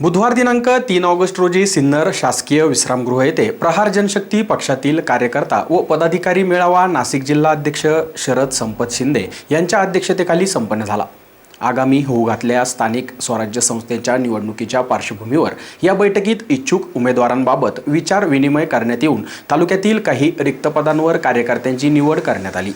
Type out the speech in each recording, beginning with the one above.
बुधवार दिनांक तीन ऑगस्ट रोजी सिन्नर शासकीय विश्रामगृह येथे प्रहार जनशक्ती पक्षातील कार्यकर्ता व पदाधिकारी मेळावा नाशिक जिल्हा अध्यक्ष शरद संपत शिंदे यांच्या अध्यक्षतेखाली संपन्न झाला. आगामी होऊ घातलेल्या स्थानिक स्वराज्य संस्थेच्या निवडणुकीच्या पार्श्वभूमीवर या बैठकीत इच्छुक उमेदवारांबाबत विचार विनिमय करण्यात येऊन तालुक्यातील काही रिक्त पदांवर कार्यकर्त्यांची निवड करण्यात आली.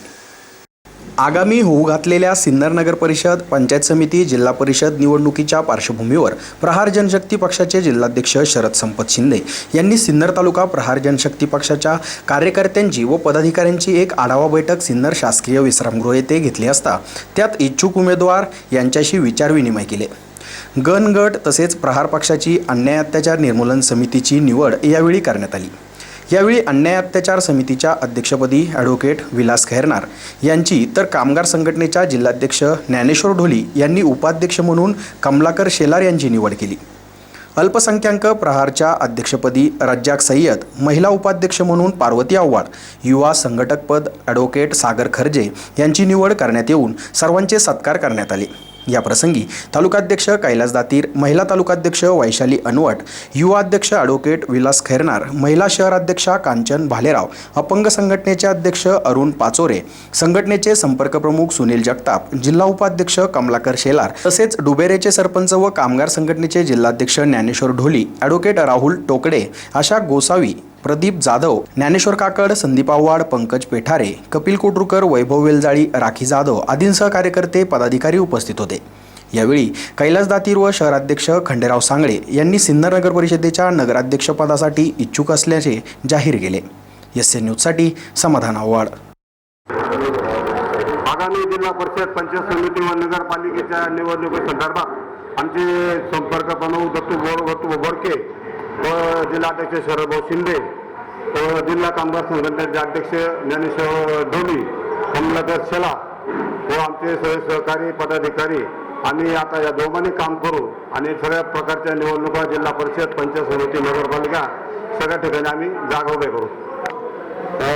आगामी होऊ घातलेल्या सिन्नर नगर परिषद पंचायत समिती जिल्हा परिषद निवडणुकीच्या पार्श्वभूमीवर प्रहार जनशक्ती पक्षाचे जिल्हाध्यक्ष शरद संपत शिंदे यांनी सिन्नर तालुका प्रहार जनशक्ती पक्षाच्या कार्यकर्त्यांची व पदाधिकाऱ्यांची एक आढावा बैठक सिन्नर शासकीय विश्रामगृह येथे घेतली असता त्यात इच्छुक उमेदवार यांच्याशी विचारविनिमय केले. गण गट तसेच प्रहार पक्षाची अन्याय अत्याचार निर्मूलन समितीची निवड यावेळी करण्यात आली. यावेळी अन्याय अत्याचार समितीच्या अध्यक्षपदी ॲडव्होकेट विलास खैरनार यांची तर कामगार संघटनेच्या जिल्हाध्यक्ष ज्ञानेश्वर ढोली यांनी उपाध्यक्ष म्हणून कमलाकर शेलार यांची निवड केली. अल्पसंख्याक प्रहारच्या अध्यक्षपदी रज्जाक सय्यद महिला उपाध्यक्ष म्हणून पार्वती आव्हाड युवा संघटकपद ॲडव्होकेट सागर खर्जे यांची निवड करण्यात येऊन सर्वांचे सत्कार करण्यात आले. याप्रसंगी तालुकाध्यक्ष कैलास दातीर महिला तालुकाध्यक्ष वैशाली अनवट युवा अध्यक्ष ॲडव्होकेट विलास खैरनार महिला शहराध्यक्षा कांचन भालेराव अपंग संघटनेचे अध्यक्ष अरुण पाचोरे संघटनेचे संपर्क प्रमुख सुनील जगताप जिल्हा उपाध्यक्ष कमलाकर शेलार तसेच डुबेरेचे सरपंच व कामगार संघटनेचे जिल्हाध्यक्ष ज्ञानेश्वर ढोली ॲडव्होकेट राहुल टोकडे आशा गोसावी प्रदीप जाधव ज्ञानेश्वर काकड संदीप आव्हाड पंकज पेठारे कपिल कोटरुकर वैभव वेलजाळी राखी जाधव आदींसह कार्यकर्ते पदाधिकारी उपस्थित होते. यावेळी कैलास दातीर व शहराध्यक्ष खंडेराव सांगळे यांनी सिन्नर नगर परिषदेच्या नगराध्यक्षपदासाठी इच्छुक असल्याचे जाहीर केले. एस एन न्यूजसाठी समाधान आव्हाड. आगामी जिल्हा परिषद पंचायत समिती व नगरपालिकेच्या निवडणुकीसंदर्भात आमचे संपर्क प्रमुख दत्तू बोडके व जिल्हाध्यक्ष शरदभाऊ शिंदे व जिल्हा कामगार संघटनेचे अध्यक्ष ज्ञानेश्वर ढोली कमलाकर शेला व आमचे सगळे सहकारी पदाधिकारी आम्ही आता या दोघांनी काम करू आणि सगळ्या प्रकारच्या निवडणुका जिल्हा परिषद पंचायत समिती नगरपालिका सगळ्या ठिकाणी आम्ही जागा उभे करू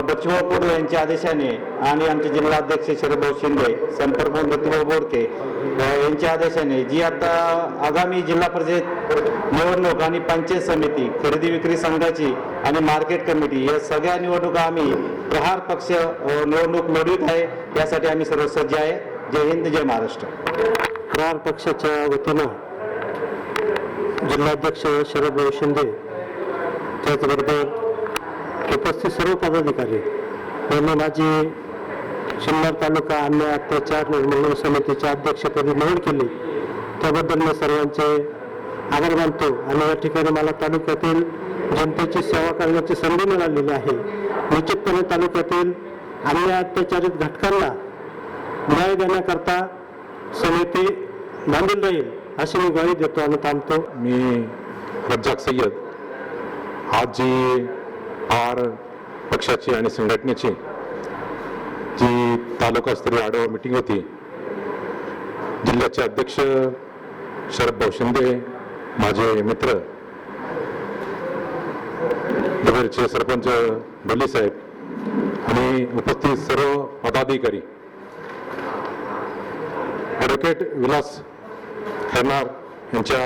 बच्चूभाऊ यांच्या आदेशाने आणि आमचे जिल्हाध्यक्ष शरदभाऊ शिंदे संपर्क प्रमुख बोडके यांच्या आदेशाने जी आता आगामी जिल्हा परिषद निवडणूक आणि पंचायत समिती खरेदी विक्री संघाची आणि मार्केट कमिटी या सगळ्या निवडणुका आम्ही प्रहार पक्ष निवडणूक लढवित आहे. यासाठी आम्ही सर्व सज्ज आहे. जय हिंद जय महाराष्ट्र. प्रहार पक्षाच्या वतीनं जिल्हाध्यक्ष शरदभाऊ शिंदे त्याचबरोबर उपस्थित सर्व पदाधिकारी माझी शंभर तालुका अन्याय अत्याचार निर्मूलन समितीच्या अध्यक्षपदी निवड केली. त्याबद्दल मी सर्वांचे आभार मानतो आणि या ठिकाणी मला तालुक्यातील जनतेची सेवा करण्याची संधी मिळालेली आहे. निश्चितपणे तालुक्यातील अन्याय अत्याचारित घटकांना न्याय देण्याकरता समिती बांधून राहील अशी मी ग्वाही देतो आणि थांबतो. मी रज्जाक सय्यद आज जी आर पक्षाची आणि संघटनेची जी तालुकास्तरीय आढावा मिटिंग होती. जिल्ह्याचे अध्यक्ष शरदभाऊ शिंदे माझे मित्र दुबेरचे सरपंच भल्ली साहेब आणि उपस्थित सर्व पदाधिकारी. ॲडव्होकेट विलास खैरनार यांच्या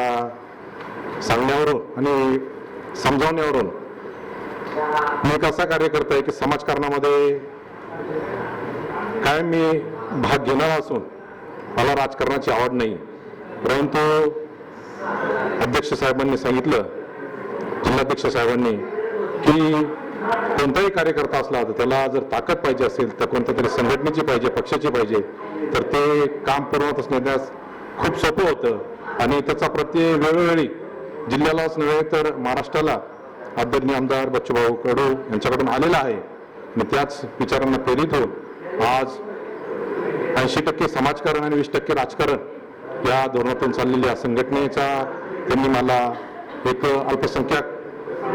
सांगण्यावरून आणि समजावण्यावरून मी एक असा कार्यकर्ता आहे की समाजकारणामध्ये काय मी भाग घेणारा असून मला राजकारणाची आवड नाही. परंतु अध्यक्ष साहेबांनी सांगितलं जिल्हाध्यक्ष साहेबांनी की कोणताही कार्यकर्ता असला तर त्याला जर ताकद पाहिजे असेल तर कोणत्या तरी संघटनेची पाहिजे पक्षाची पाहिजे तर ते काम पुरवत असण्यास खूप सोपं होतं. आणि त्याचा प्रत्येक वेळोवेळी जिल्ह्यालाच नव्हे तर महाराष्ट्राला आदरणीय आमदार बच्चूभाऊ कडू यांच्याकडून आलेला आहे. आणि त्याच विचारांना प्रेरित होऊन आज ऐंशी टक्के समाजकारण आणि वीस टक्के राजकारण या धोरणातून चाललेल्या संघटनेचा त्यांनी मला एक अल्पसंख्याक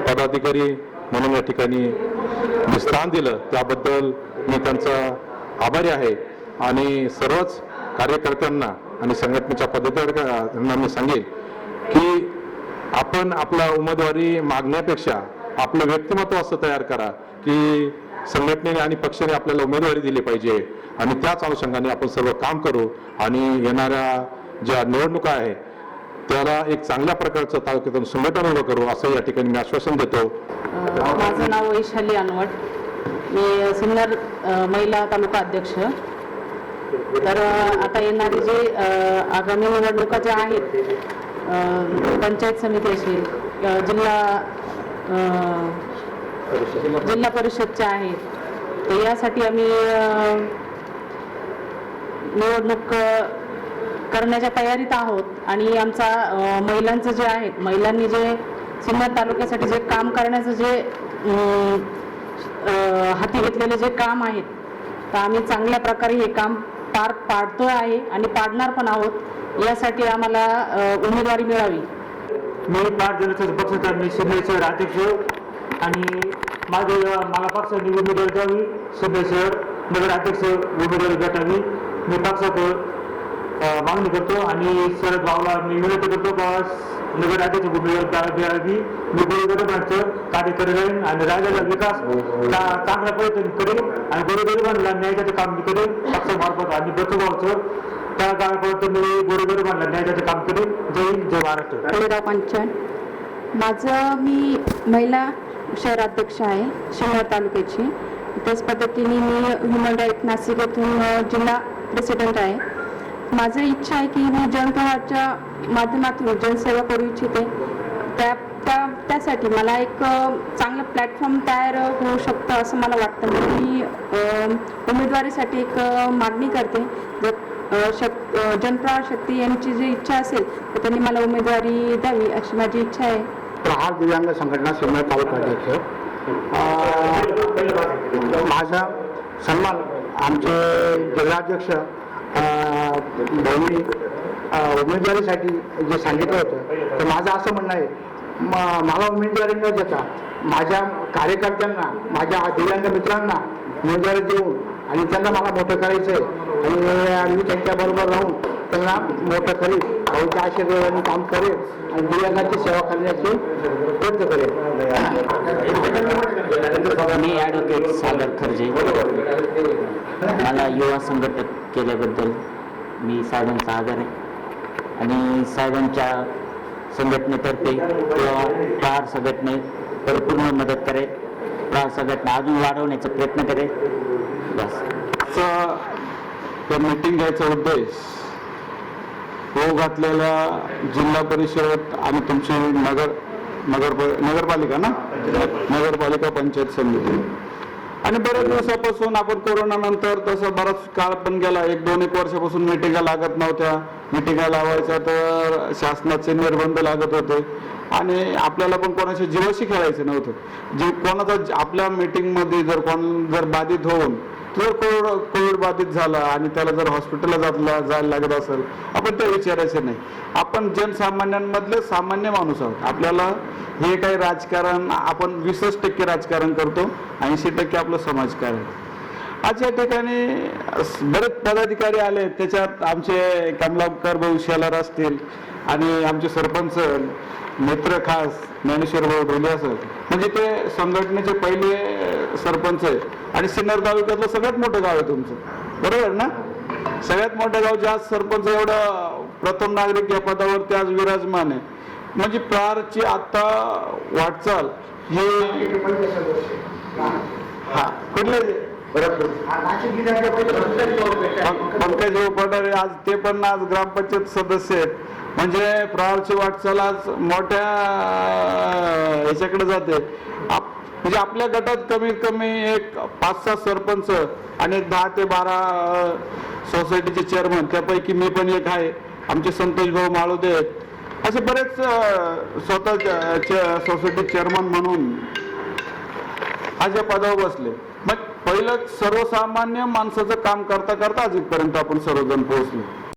पदाधिकारी म्हणून या ठिकाणी जे स्थान दिलं. त्याबद्दल मी त्यांचा आभारी आहे. आणि सर्वच कार्यकर्त्यांना आणि संघटनेच्या पदाधिकाऱ्यांना मी सांगेल की आपण आपला उमेदवारी मागण्यापेक्षा आपलं व्यक्तिमत्व असं तयार करा की संघटनेने आणि पक्षाने आपल्याला उमेदवारी दिली पाहिजे आणि त्याच अनुषंगाने आपण सर्व काम करू आणि येणाऱ्या ज्या निवडणुका आहे त्याला एक चांगल्या प्रकारचं तालुक्यातून संघटन उभं करू असं या ठिकाणी मी आश्वासन देतो. माझं नाव वैशाली अनवट. मी सिन्नर महिला तालुका अध्यक्ष. तर आता येणारी जे आगामी निवडणुका ज्या आहेत पंचायत समिती असेल जिल्हा जिल्हा परिषदच्या आहेत. तर यासाठी आम्ही निवडणूक करण्याच्या तयारीत आहोत. आणि आमचा महिलांचं जे आहेत महिलांनी जे सिन्नर तालुक्यासाठी जे काम करण्याचं जे हाती घेतलेले जे काम आहेत तर आम्ही चांगल्या प्रकारे हे काम पार पाडतोय आहे आणि पाडणार पण आहोत. यासाठी आम्हाला उमेदवारी मिळावी. मी पाच जणांचा पक्ष मी सिन्नर अध्यक्ष आणि माझे मला पक्षाने उमेदवारी द्यावी सिन्नर शहर नगर अध्यक्ष उमेदवारी भेटावी मी पक्षात मागणी करतो आणि शरद भाऊला मी विनंती करतो का नगर अध्यक्ष उमेदवारी द्या- द्यावी. मी गोरगरिबांचं कार्य करेल आहे आणि राज्याचा विकास चा- चांगल्या पद्धतीने करेल आणि गोरगरिबांना न्यायाचं काम मी करेल पक्षामार्फत आणि बचूभाऊचं त्या काळापर्यंत मी गोरगरिबांना न्यायाचं काम करेल. जय हिंद जय महाराष्ट्र. माझं मी महिला शहराध्यक्ष आहे शिमला तालुक्याची. त्याच पद्धतीने मी ह्युमन राईट नाशिक येथून जिल्हा प्रेसिडेंट आहे. माझं इच्छा आहे की मी जनप्रवाहाच्या माध्यमातून जनसेवा करू इच्छिते. त्या त्या त्यासाठी मला एक चांगलं प्लॅटफॉर्म तयार होऊ शकतं असं मला वाटतं. मी उमेदवारीसाठी एक मागणी करते. जर शक जनप्रवाह शक्ती यांची जी इच्छा असेल तर त्यांनी मला उमेदवारी द्यावी अशी माझी इच्छा आहे. प्रहार दिव्यांग संघटना सिन्नर तालुका अध्यक्ष. माझा सन्मान आमचे जिल्हाध्यक्ष भाऊनी उमेदवारीसाठी जे सांगितलं होतं तर माझं असं म्हणणं आहे म- मला उमेदवारी न देता माझ्या कार्यकर्त्यांना माझ्या दिव्यांग मित्रांना उमेदवारी देऊन आणि त्यांना मला मोठं करायचं आहे आणि मी त्यांच्याबरोबर राहून त्यांना मोठं करीन. भाऊच्या आशीर्वादाने काम करेन आणि दिव्यांगाची सेवा करण्याची प्रयत्न करेन मी ॲडव्होकेट सागर खर्जे. मला युवा संघटक केल्याबद्दल मी साहेबांचा आभार आहे. आणि साहेबांच्या संघटनेतर्फे किंवा प्रहार संघटने परिपूर्ण मदत करेल प्रहार संघटना अजून वाढवण्याचा प्रयत्न करेल बस. तर मीटिंग घ्यायचा उद्देश हो घातलेल्या जिल्हा परिषद आणि तुमची नगर नगर नगरपालिका ना? नगरपालिका पंचायत समिती. आणि बऱ्याच दिवसापासून आपण कोरोना नंतर तसं बराच काळ पण गेला. एक दोन एक वर्षापासून मिटिंगा लागत नव्हत्या. मिटिंगा लावायच्या तर शासनाचे निर्बंध लागत होते. आणि आपल्याला पण कोणाच्या जीवाशी खेळायचं नव्हतं. जे कोणाचा आपल्या मिटिंगमध्ये जर कोण जर बाधित होऊन जर कोविड कोविड बाधित झाला आणि त्याला जर हॉस्पिटलला जातला जायला लागत असेल आपण ते विचारायचं नाही. आपण जनसामान्यांमधले सामान्य माणूस आहोत. आपल्याला हे काही राजकारण आपण वीसच टक्के राजकारण करतो ऐंशी टक्के आपलं समाजकारण. आज या ठिकाणी बरेच पदाधिकारी आले त्याच्यात आमचे कमलाकर भाऊ शेलार असतील आणि आमचे सरपंच मित्र खास ज्ञानेश्वर भाऊ ढोले असं म्हणजे ते संघटनेचे पहिले सरपंच आहे आणि सिन्नर तालुक्यातलं सगळ्यात मोठं गाव आहे तुमचं. बरोबर ना? सगळ्यात मोठ्या गावचे आज सरपंच एवढं प्रथम नागरिक या पदावरती आज विराजमान आहे. म्हणजे प्रारची आता वाटचाल हे हा कुठले पंकज पठारे आज ते पण आज ग्रामपंचायत सदस्य आहेत. म्हणजे प्रहारची वाटचाल आज मोठ्या ह्याच्याकडे जाते. आप- म्हणजे आपल्या गटात कमीत कमी एक पाच सहा सरपंच आणि एक दहा ते बारा सोसायटीचे चेअरमन त्यापैकी मी पण एक आहे. आमचे संतोष भाऊ माळोदे असे बरेच स्वतः सोसायटी चेअरमन म्हणून आज या पदावर बसले. मग पहिलं सर्वसामान्य माणसाचं काम करता करता आज इथपर्यंत आपण सर्वजण पोहोचलो.